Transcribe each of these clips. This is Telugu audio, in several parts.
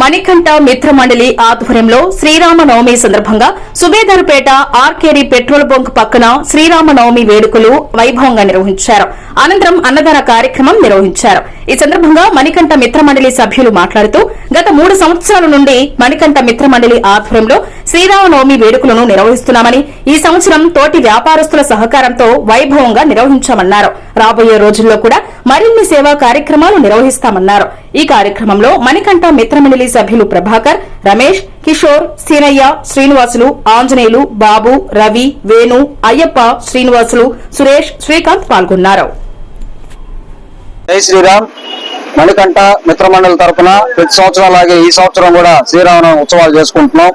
మణికంఠ మిత్ర మండలి ఆధ్వర్యంలో శ్రీరామ నవమి సందర్భంగా సుబేదారుపేట ఆర్కేరి పెట్రోల్ బంక్ పక్కన శ్రీరామ నవమి వేడుకలు వైభవంగా నిర్వహించారు. అనంతరం అన్నదాన కార్యక్రమం నిర్వహించారు. ఈ సందర్భంగా మణికంఠ మిత్ర మండలి సభ్యులు మాట్లాడుతూ గత మూడు సంవత్సరాల నుండి మణికంఠ మిత్రమండలి ఆధ్వర్యంలో శ్రీరామ నవమి వేడుకలను నిర్వహిస్తున్నామని ఈ సంవత్సరం తోటి వ్యాపారస్తుల సహకారంతో వైభవంగా నిర్వహించామన్నారు. రాబోయే రోజుల్లో కూడా మరిన్ని సేవా కార్యక్రమాలు నిర్వహిస్తామన్నారు. ఈ కార్యక్రమంలో మణికంఠ మిత్రమండలి సభ్యులు ప్రభాకర్ రమేష్ కిషోర్ సీనయ్య శ్రీనివాసులు ఆంజనేయులు బాబు రవి వేణు అయ్యప్ప శ్రీనివాసులు సురేష్ శ్రీకాంత్ పాల్గొన్నారు. జై శ్రీరామ్. మణికంఠ మిత్రమండలి తరపున ప్రతి సంవత్సరం అలాగే ఈ సంవత్సరం కూడా శ్రీరామనవమి ఉత్సవాలు చేసుకుంటున్నాం.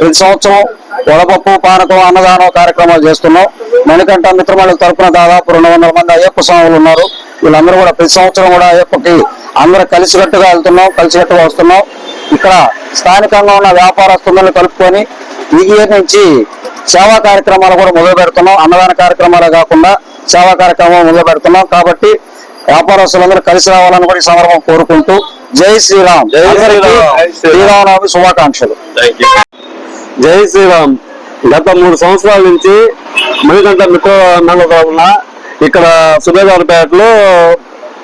ప్రతి సంవత్సరం వడపప్పు పానకం అన్నదానం కార్యక్రమాలు చేస్తున్నాం. మణికంఠ మిత్రమండలి తరపున దాదాపు రెండు వందల మంది అయ్యప్ప స్వాములు ఉన్నారు. వీళ్ళందరూ కూడా ప్రతి సంవత్సరం కూడా అయ్యప్పకి అందరూ కలిసికట్టుగా వెళ్తున్నాం కలిసికట్టుగా వస్తున్నాం. ఇక్కడ స్థానికంగా ఉన్న వ్యాపారస్తులను కలుపుకొని ఈ ఇయర్ నుంచి సేవా కార్యక్రమాలు కూడా మొదలు పెడుతున్నాం అన్నదాన కార్యక్రమాలే కాకుండా సేవా కార్యక్రమం మొదలు పెడుతున్నాం కాబట్టి వ్యాపారస్తులందరూ కలిసి రావాలని కూడా ఈ సందర్భం కోరుకుంటూ జై శ్రీరామ్. జై శ్రీరామ్. శ్రీరామనవమి శుభాకాంక్షలు. జై శ్రీరామ్. గత మూడు సంవత్సరాల నుంచి మణికంఠ మిత్ర మండల తరఫున ఇక్కడ సుబేదారపేటలో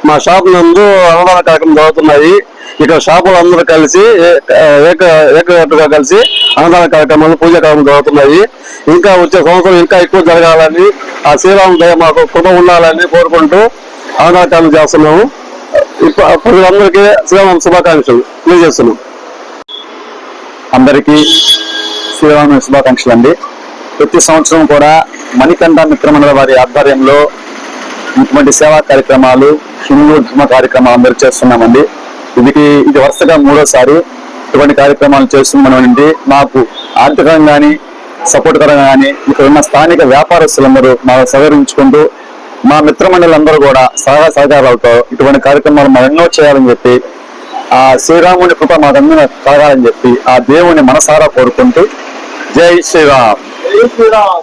మా షాప్ నందు అన్నదాన కార్యక్రమం జరుగుతున్నాయి ఇక్కడ షాపులు అందరూ కలిసి ఏ- ఏక ఏకట్టుగా కలిసి అన్నదాన కార్యక్రమాలు పూజా కార్యక్రమాలు జరుగుతున్నాయి. ఇంకా వచ్చే సంవత్సరం ఇంకా ఎక్కువ జరగాలని ఆ శ్రీరామ దయ మాకు కృప ఉండాలని కోరుకుంటూ అన్నదాన చేస్తున్నాము. ప్రజలందరికీ శ్రీరామ శుభాకాంక్షలు తెలియజేస్తున్నాం. అందరికీ శ్రీరామ శుభాకాంక్షలు అండి. ప్రతి సంవత్సరం కూడా మణికంఠ మిత్రమండల వారి ఆధ్వర్యంలో ఇటువంటి సేవా కార్యక్రమాలు హిందూ ధర్మ కార్యక్రమాలు అందరూ చేస్తున్నామండి. ఇది ఇది వరుసగా మూడోసారి ఇటువంటి కార్యక్రమాలు చేస్తున్నామండి. మాకు ఆర్థికంగా కానీ సపోర్ట్ కరంగా కానీ ఇక్కడ ఉన్న స్థానిక వ్యాపారస్తులందరూ మా సహకరించుకుంటూ మా మిత్రమండలందరూ కూడా సహాయ సహకారాలతో ఇటువంటి కార్యక్రమాలు మరెన్నో చేయాలని చెప్పి ఆ శ్రీరాముని కృప మాకందరూ కలగాలని చెప్పి ఆ దేవుని మనసారా కోరుకుంటూ జై శ్రీరామ్. జై శ్రీరామ్.